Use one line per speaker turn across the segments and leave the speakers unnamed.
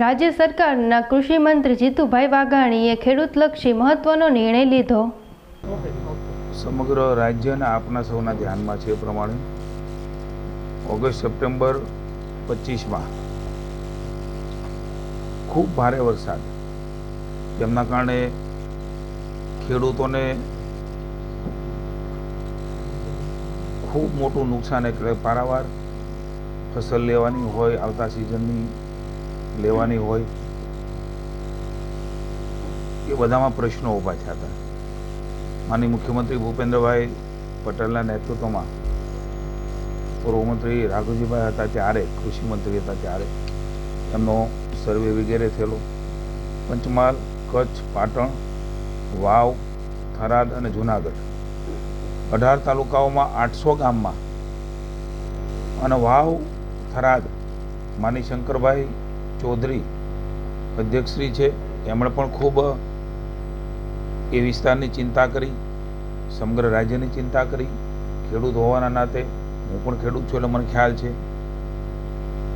રાજ્ય સરકારના કૃષિ મંત્રી જીતુભાઈ વાઘાણીએ ખેડૂતલક્ષી મહત્વનો નિર્ણય લીધો.
સમગ્ર રાજ્યના આપના સૌના ધ્યાનમાં છે એ પ્રમાણે ઓગસ્ટ, સપ્ટેમ્બર પચીસમાં ખૂબ ભારે વરસાદ. જેમના કારણે ખેડૂતોને ખૂબ મોટું નુકસાન એટલે પારાવાર ફસલ લેવાની હોય આવતા સિઝનની લેવાની હોય, એ બધામાં પ્રશ્નો ઊભા થયા હતા. માની મુખ્યમંત્રી ભૂપેન્દ્રભાઈ પટેલના નેતૃત્વમાં પૂર્વ મંત્રી રાઘુજીભાઈ હતા ત્યારે કૃષિમંત્રી હતા ત્યારે. એમનો સર્વે વગેરે થયેલો. પંચમહાલ, કચ્છ, પાટણ, વાવ, થરાદ અને જુનાગઢ. અઢાર તાલુકાઓમાં આઠસો ગામમાં. અને વાવ, થરાદ માની શંકરભાઈ ચૌધરી અધ્યક્ષશ્રી છે. એમણે પણ ખૂબ એ વિસ્તારની ચિંતા કરી, સમગ્ર રાજ્યની ચિંતા કરી. ખેડૂત હોવાના નાતે હું પણ ખેડૂત છું એટલે મને ખ્યાલ છે.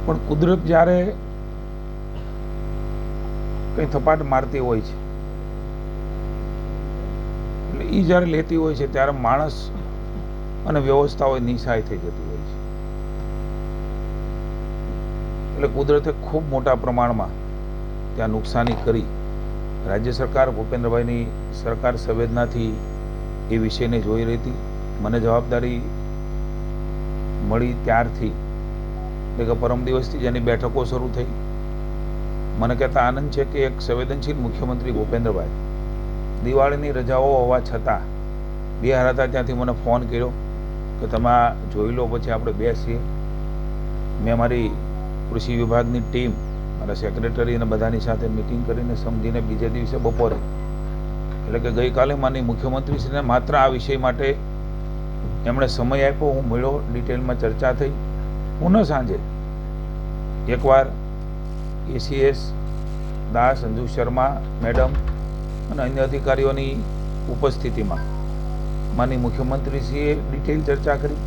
પણ કુદરત જ્યારે કંઈ થપાટ મારતી હોય છે, એટલે એ જ્યારે લેતી હોય છે ત્યારે માણસ અને વ્યવસ્થાઓ નિશાય થઈ જતી હોય છે એટલે કુદરતે ખૂબ મોટા પ્રમાણમાં ત્યાં નુકસાની કરી. રાજ્ય સરકાર ભૂપેન્દ્રભાઈની સરકાર સંવેદનાથી એ વિષયને જોઈ રહી હતી. મને જવાબદારી મળી ત્યારથી. એટલે કે પરમ દિવસથી જેની બેઠકો શરૂ થઈ. મને કહેતા આનંદ છે કે એક સંવેદનશીલ મુખ્યમંત્રી ભૂપેન્દ્રભાઈ દિવાળીની રજાઓ હોવા છતાં બિહાર હતા ત્યાંથી મને ફોન કર્યો કે તમે જોઈ લો, પછી આપણે બેસીએ. મેં મારી કૃષિ વિભાગની ટીમ મારા સેક્રેટરી અને બધાની સાથે મિટિંગ કરીને સમજીને બીજે દિવસે બપોરે, એટલે કે ગઈકાલે માની મુખ્યમંત્રીશ્રીને માત્ર આ વિષય માટે એમણે સમય આપ્યો, હું મળ્યો ડિટેલમાં ચર્ચા થઈ. પુનઃ સાંજે એકવાર એસીએસ દાસ, અંજુ શર્મા, મેડમ અને અન્ય અધિકારીઓની ઉપસ્થિતિમાં માની મુખ્યમંત્રીશ્રીએ ડિટેલ ચર્ચા કરી.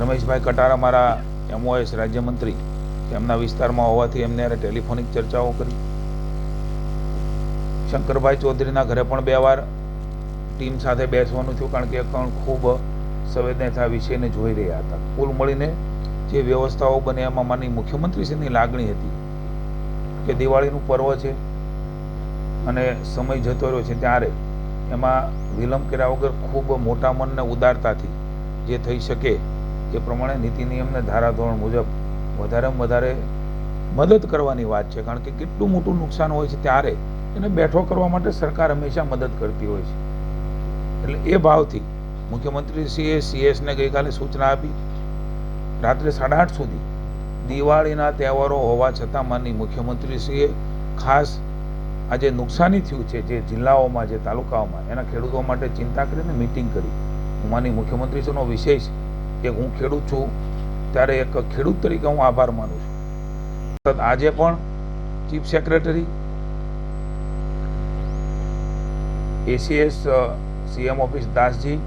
રમેશભાઈ કટારા મારા એમઓએસ રાજ્યમંત્રી. એમના વિસ્તારમાં હોવાથી એમને ટેલિફોનિક ચર્ચાઓ કરી. શંકરભાઈ ચૌધરીના ઘરે પણ બે વાર ટીમ સાથે બેસવાનું થયું કારણ કે પણ ખૂબ સંવેદનતા વિષયને જોઈ રહ્યા હતા. કુલ મળીને જે વ્યવસ્થાઓ બને એમાં માની મુખ્યમંત્રીશ્રીની લાગણી હતી કે દિવાળીનું પર્વ છે અને સમય જતો રહ્યો છે ત્યારે એમાં વિલંબ કર્યા વગર ખૂબ મોટા મનને ઉદારતાથી જે થઈ શકે એ પ્રમાણે નીતિ નિયમને ધારાધોરણ મુજબ વધારેમાં વધારે મદદ કરવાની વાત છે. કારણ કે કેટલું મોટું નુકસાન હોય છે ત્યારે એને બેઠો કરવા માટે સરકાર હંમેશા મદદ કરતી હોય છે. એટલે એ ભાવથી મુખ્યમંત્રીશ્રીએ સીએસને ગઈકાલે સૂચના આપી. રાત્રે સાડા આઠ સુધી દિવાળીના તહેવારો હોવા છતાં માની મુખ્યમંત્રીશ્રીએ ખાસ આ જે નુકસાની થયું છે જે જિલ્લાઓમાં, જે તાલુકાઓમાં, એના ખેડૂતો માટે ચિંતા કરીને મિટિંગ કરી. માની મુખ્યમંત્રીશ્રીનો વિષય છે કે હું ખેડૂત છું, ત્યારે એક ખેડૂત તરીકે હું આભાર માનું છું. આજે પણ chief secretary, ACS CM office Dasji,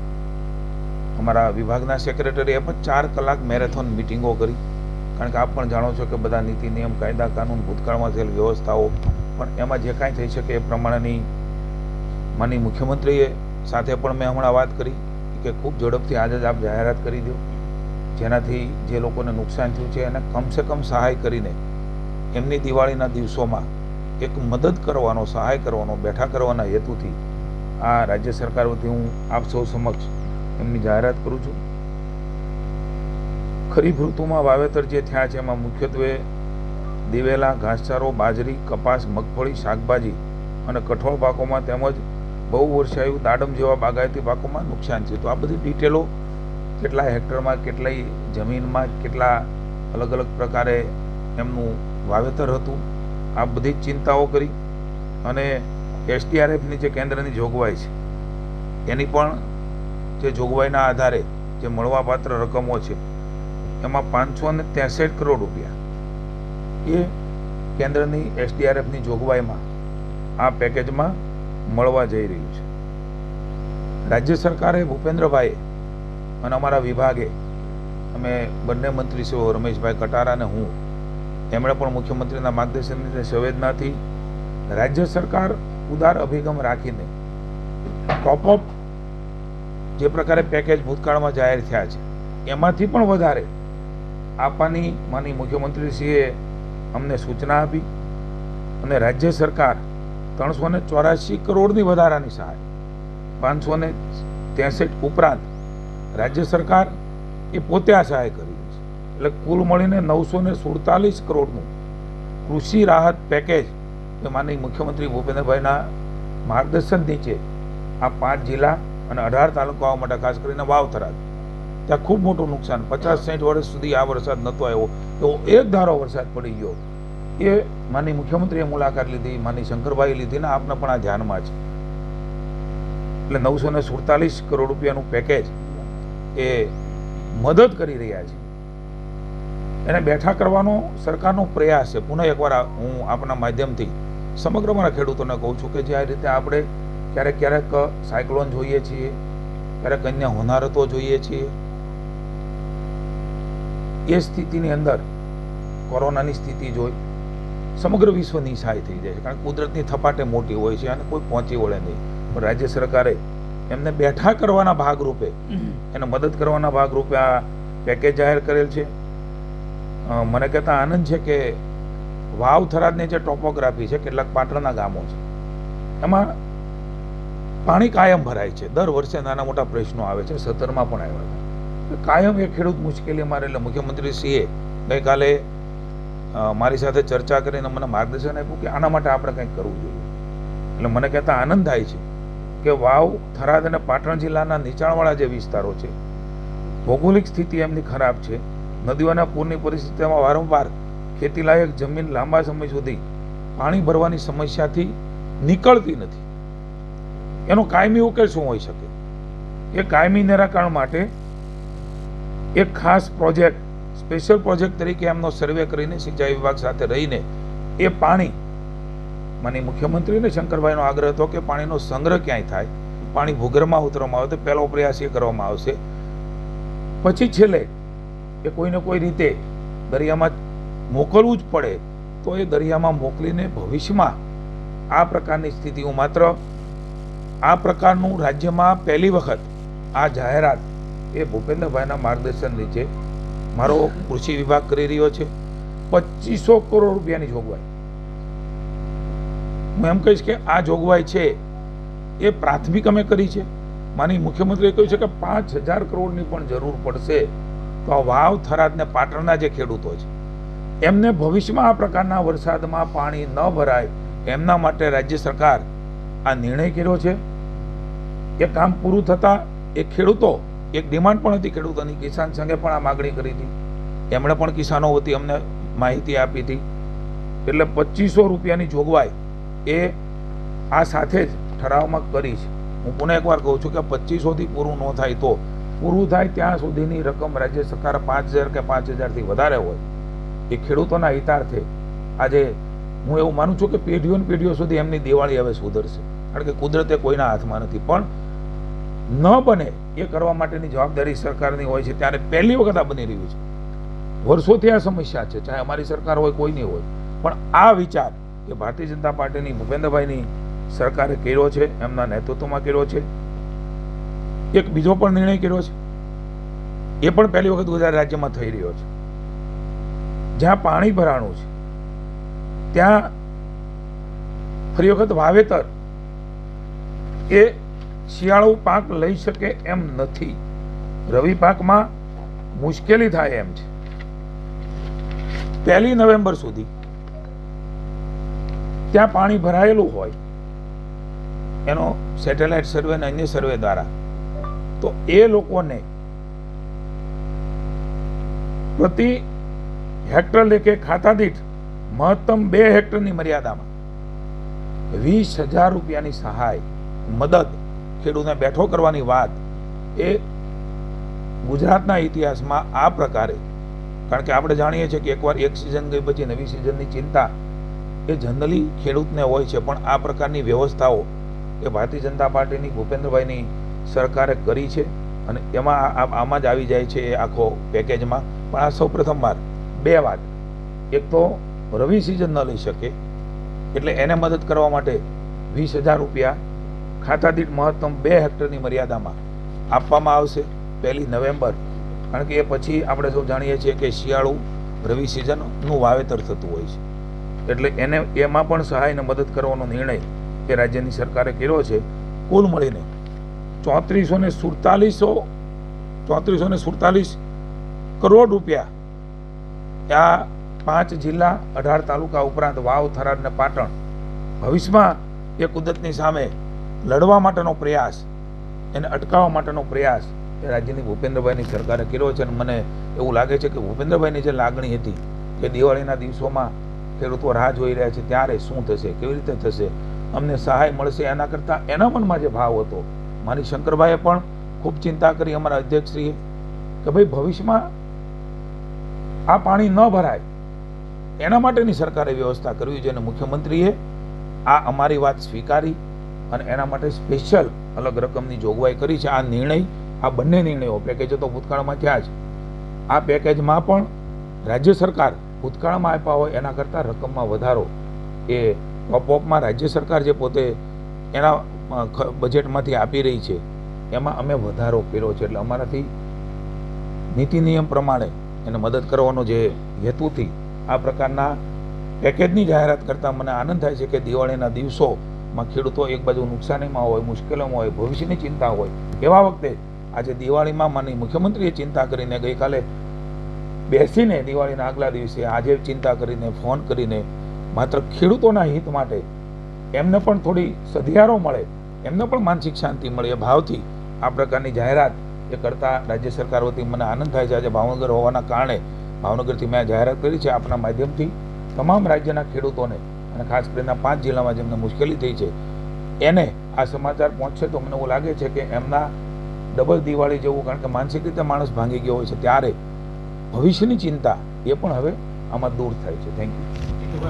અમારા વિભાગના સેક્રેટરીએ પણ ચાર કલાક મેરેથોન મિટિંગો કરી. કારણ કે આપ પણ જાણો છો કે બધા નીતિ, નિયમ, કાયદા, કાનૂન, ભૂતકાળમાં થયેલ વ્યવસ્થાઓ, પણ એમાં જે કાંઈ થઈ શકે એ પ્રમાણેની માની મુખ્યમંત્રીએ સાથે પણ મેં હમણાં વાત કરી. કે ખૂબ ઝડપથી આજે જ આપ જાહેરાત કરી દો. જેનાથી જે લોકોને નુકસાન થયું છે એને કમસે કમ સહાય કરીને એમની દિવાળીના દિવસોમાં એક મદદ કરવાનો, સહાય કરવાનો, બેઠા કરવાના હેતુથી આ રાજ્ય સરકાર વતી હું આપ સૌ સમક્ષ એમની જાહેરાત કરું છું. ખરીફ ઋતુમાં વાવેતર જે થયા છે એમાં મુખ્યત્વે દિવેલા, ઘાસચારો, બાજરી, કપાસ, મગફળી, શાકભાજી અને કઠોળ પાકોમાં તેમજ બહુ વર્ષાયું દાડમ જેવા બાગાયતી પાકોમાં નુકસાન છે તો આ બધી ડિટેલો કેટલા હેક્ટરમાં, કેટલી જમીનમાં, કેટલા અલગ અલગ પ્રકારે એમનું વાવેતર હતું, આ બધી જ ચિંતાઓ કરી. અને એસડીઆરએફની જે કેન્દ્રની જોગવાઈ છે, એની પણ જે જોગવાઈના આધારે જે મળવાપાત્ર રકમો છે, એમાં પાંચસો ને ત્રેસઠ કરોડ રૂપિયા. એ કેન્દ્રની એસડીઆરએફની જોગવાઈમાં, આ પેકેજમાં મળવા જઈ રહ્યું છે. રાજ્ય સરકારે ભૂપેન્દ્રભાઈ અને અમારા વિભાગે, અમે બંને મંત્રીશ્રીઓ રમેશભાઈ કટારા અને હું, એમણે પણ મુખ્યમંત્રીના માર્ગદર્શનની સંવેદનાથી રાજ્ય સરકાર ઉદાર અભિગમ રાખીને ટોપઅપ જે પ્રકારે પેકેજ ભૂતકાળમાં જાહેર થયા છે, એમાંથી પણ વધારે આપવાની માની મુખ્યમંત્રીશ્રીએ અમને સૂચના આપી અને રાજ્ય સરકાર ત્રણસો ને ચોરાશી કરોડની વધારાની સહાય. પાંચસો ને ત્રેસઠ ઉપરાંત રાજ્ય સરકાર એ પોતે આ સહાય કરી છે. એટલે કુલ મળીને નવસો ને સુડતાલીસ કરોડનું કૃષિ રાહત પેકેજ એ માનનીય મુખ્યમંત્રી ભૂપેન્દ્રભાઈના માર્ગદર્શન નીચે આ પાંચ જિલ્લા અને અઢાર તાલુકાઓ માટે ખાસ કરીને વાવ થરાદ. ત્યાં ખૂબ મોટું નુકસાન પચાસ સાઠ વર્ષ સુધી આ વરસાદ નહોતો આવ્યો. તો એક ધારો વરસાદ પડી ગયો. એ માની મુખ્યમંત્રીએ મુલાકાત લીધી માની શંકરભાઈ લીધી ને આપને પણ આ ધ્યાનમાં છે. એટલે નવસો ને સુડતાલીસ કરોડ રૂપિયાનું પેકેજ એ મદદ કરી રહ્યા છે. એને બેઠા કરવાનો સરકારનો પ્રયાસ છે. પુનઃ એકવાર હું આપના માધ્યમથી સમગ્ર મારા ખેડૂતોને કહું છું કે જે આ રીતે આપણે ક્યારેક ક્યારેક સાયક્લોન જોઈએ છીએ, ક્યારેક અન્ય હોનારતો જોઈએ છીએ. એ સ્થિતિની અંદર કોરોનાની સ્થિતિ જોઈ સમગ્ર વિશ્વ નિસહાય થઈ જાય છે. કારણ કે કુદરતની થપાટે મોટી હોય છે અને કોઈ પહોંચી વળે નહીં. પણ રાજ્ય સરકારે એમને બેઠા કરવાના ભાગરૂપે એને મદદ કરવાના ભાગરૂપે આ પેકેજ જાહેર કરેલ છે. મને કહેતા આનંદ છે કે વાવ થરાદની જે ટોપોગ્રાફી છે કેટલાક પાટણના ગામો છે. એમાં પાણી કાયમ ભરાય છે. દર વર્ષે નાના મોટા પ્રશ્નો આવે છે સત્તરમાં પણ આવ્યા હતા. કાયમ એ ખેડૂત મુશ્કેલીમાં મારે એટલે મુખ્યમંત્રીશ્રીએ ગઈકાલે મારી સાથે ચર્ચા કરીને મને માર્ગદર્શન આપ્યું કે આના માટે આપણે કંઈક કરવું જોઈએ. એટલે મને કહેતા આનંદ થાય છે કે વાવ, થરાદ અને પાટણ જિલ્લાના નીચાણવાળા જે વિસ્તારો છે, ભૌગોલિક સ્થિતિ એમની ખરાબ છે. નદીઓના પૂરની પરિસ્થિતિમાં વારંવાર ખેતીલાયક જમીન લાંબા સમય સુધી પાણી ભરવાની સમસ્યાથી નીકળતી નથી. એનો કાયમી ઉકેલ શું હોઈ શકે? એ કાયમી નિરાકરણ માટે એક ખાસ પ્રોજેક્ટ સ્પેશિયલ પ્રોજેક્ટ તરીકે એમનો સર્વે કરીને સિંચાઈ વિભાગ સાથે રહીને એ પાણી મને મુખ્યમંત્રીને શંકરભાઈનો આગ્રહ હતો કે પાણીનો સંગ્રહ ક્યાંય થાય, પાણી ભૂગર્ભમાં ઉતરવામાં આવે તો પહેલો પ્રયાસ એ કરવામાં આવશે. પછી છેલ્લે એ કોઈને કોઈ રીતે દરિયામાં મોકલવું જ પડે તો એ દરિયામાં મોકલીને ભવિષ્યમાં આ પ્રકારની સ્થિતિઓ માત્ર આ પ્રકારનું રાજ્યમાં પહેલી વખત આ જાહેરાત એ ભૂપેન્દ્રભાઈના માર્ગદર્શન નીચે મારો કૃષિ વિભાગ કરી રહ્યો છે. પચીસો કરોડ રૂપિયાની જોગવાઈ. હું એમ કહીશ કે આ જોગવાઈ છે એ પ્રાથમિક અમે કરી છે. માની મુખ્યમંત્રીએ કહ્યું છે કે પાંચ હજાર કરોડની પણ જરૂર પડશે તો આ વાવ થરાદને પાટણના જે ખેડૂતો છે, એમને ભવિષ્યમાં આ પ્રકારના વરસાદમાં પાણી ન ભરાય એમના માટે રાજ્ય સરકાર આ નિર્ણય કર્યો છે. એ કામ પૂરું થતાં એ ખેડૂતો એક ડિમાન્ડ પણ હતી ખેડૂતોની, કિસાન સંઘે પણ આ માગણી કરી હતી. એમણે પણ કિસાનો વતી અમને માહિતી આપી હતી. એટલે પચીસો રૂપિયાની જોગવાઈ એ આ સાથે જ ઠરાવમાં કરી છે. હું પુનઃ એકવાર કહું છું કે પચીસોથી પૂરું ન થાય તો. પૂરું થાય ત્યાં સુધીની રકમ રાજ્ય સરકાર પાંચ હજાર કે પાંચ હજારથી વધારે હોય. એ ખેડૂતોના હિતાર્થે આજે હું એવું માનું છું કે પેઢીઓ ને પેઢીઓ સુધી એમની દિવાળી હવે સુધરશે. કારણ કે કુદરતે કોઈના હાથમાં નથી. પણ ન બને એ કરવા માટેની જવાબદારી સરકારની હોય છે. ત્યારે પહેલી વખત આ બની રહ્યું છે. વર્ષોથી આ સમસ્યા છે. ચાહે અમારી સરકાર હોય, કોઈની હોય. પણ આ વિચાર એ ભારતીય જનતા પાર્ટીની, ભૂપેન્દ્રભાઈની સરકારે કર્યો છે, એમના નેતૃત્વમાં કર્યો છે. એક બીજો પણ નિર્ણય કર્યો છે. એ પણ પહેલી વખત ગુજરાત રાજ્યમાં થઈ રહ્યો છે. જ્યાં પાણી ભરાણું છે, ત્યાં ફરી વખત વાવેતર એ શિયાળુ પાક લઈ શકે એમ નથી. રવિ પાકમાં મુશ્કેલી થાય એમ છે. પહેલી નવેમ્બર સુધી ત્યાં પાણી ભરાયેલું હોય, એનો સેટેલાઇટ સર્વે અને અન્ય સર્વે દ્વારા, તો એ લોકોને પ્રતિ હેક્ટર લેખે ખાતા દીઠ મહત્તમ બે હેક્ટરની મર્યાદામાં વીસ હજાર રૂપિયાની સહાય, મદદ ખેડૂતને બેઠો કરવાની વાત એ ગુજરાતના ઇતિહાસમાં આ પ્રકારે. કારણ કે આપણે જાણીએ છીએ કે એકવાર એક સિઝન ગઈ પછી નવી સિઝનની ચિંતા એ જનરલી ખેડૂતને હોય છે. પણ આ પ્રકારની વ્યવસ્થાઓ એ ભારતીય જનતા પાર્ટીની, ભૂપેન્દ્રભાઈની સરકારે કરી છે અને એમાં આમાં જ આવી જાય છે એ આખો પેકેજમાં. પણ આ સૌ પ્રથમવાર બે વાત. એક તો રવિ સિઝન ન લઈ શકે એટલે એને મદદ કરવા માટે વીસ હજાર રૂપિયા ખાતા દીઠ મહત્તમ બે હેક્ટરની મર્યાદામાં આપવામાં આવશે પહેલી નવેમ્બર. કારણ કે એ પછી આપણે સૌ જાણીએ છીએ કે શિયાળુ, રવિ સિઝનનું વાવેતર થતું હોય છે. એટલે એને, એમાં પણ સહાયને મદદ કરવાનો નિર્ણય એ રાજ્યની સરકારે કર્યો છે. કુલ મળીને ચોત્રીસો ને સુડતાલીસો ચોત્રીસો ને સુડતાલીસ કરોડ રૂપિયા આ પાંચ જિલ્લા, અઢાર તાલુકા ઉપરાંત વાવ થરાદ ને પાટણ ભવિષ્યમાં એ કુદરતની સામે લડવા માટેનો પ્રયાસ, એને અટકાવવા માટેનો પ્રયાસ એ રાજ્યની ભૂપેન્દ્રભાઈની સરકારે કર્યો છે અને મને એવું લાગે છે કે ભૂપેન્દ્રભાઈની જે લાગણી હતી કે દિવાળીના દિવસોમાં ખેડૂતો રાહ જોઈ રહ્યા છે, ત્યારે શું થશે, કેવી રીતે થશે, અમને સહાય મળશે, એના કરતાં એના મનમાં જે ભાવ હતો, મારી શંકરભાઈએ પણ ખૂબ ચિંતા કરી, અમારા અધ્યક્ષશ્રીએ, કે ભાઈ ભવિષ્યમાં આ પાણી ન ભરાય, એના માટેની સરકારે વ્યવસ્થા કરવી જોઈએ અને મુખ્યમંત્રીએ આ અમારી વાત સ્વીકારી અને એના માટે સ્પેશિયલ અલગ રકમની જોગવાઈ કરી છે. આ નિર્ણય, આ બંને નિર્ણયો પેકેજો તો ભૂતકાળમાં થયા જ. આ પેકેજમાં પણ રાજ્ય સરકાર ભૂતકાળમાં આપ્યા હોય એના કરતાં રકમમાં વધારો. એ ટોપઅપમાં રાજ્ય સરકાર જે પોતે એના બજેટમાંથી આપી રહી છે, એમાં અમે વધારો કર્યો છે. એટલે અમારાથી નીતિ નિયમ પ્રમાણે એને મદદ કરવાનો જે હેતુથી આ પ્રકારના પેકેજની જાહેરાત કરતાં મને આનંદ થાય છે કે દિવાળીના દિવસોમાં ખેડૂતો એક બાજુ નુકસાનીમાં હોય, મુશ્કેલીમાં હોય, ભવિષ્યની ચિંતા હોય, એવા વખતે આજે દિવાળીમાં માની મુખ્યમંત્રીએ ચિંતા કરીને ગઈકાલે બેસીને દિવાળીના આગલા દિવસે આજે ચિંતા કરીને, ફોન કરીને માત્ર ખેડૂતોના હિત માટે એમને પણ થોડી સધિયારો મળે, એમને પણ માનસિક શાંતિ મળે, એ ભાવથી આ પ્રકારની જાહેરાત એ કરતા રાજ્ય સરકાર વતી મને આનંદ થાય છે. આજે ભાવનગર હોવાના કારણે ભાવનગરથી મેં જાહેરાત કરી છે. આપના માધ્યમથી તમામ રાજ્યના ખેડૂતોને અને ખાસ કરીને પાંચ જિલ્લામાં જેમને મુશ્કેલી થઈ છે, એને આ સમાચાર પહોંચશે તો મને એવું લાગે છે કે એમના ડબલ દિવાળી જેવું, કારણ કે માનસિક રીતે માણસ ભાંગી ગયો હોય છે ત્યારે ભવિષ્યની ચિંતા એ પણ હવે આમાં દૂર થાય છે. Thank you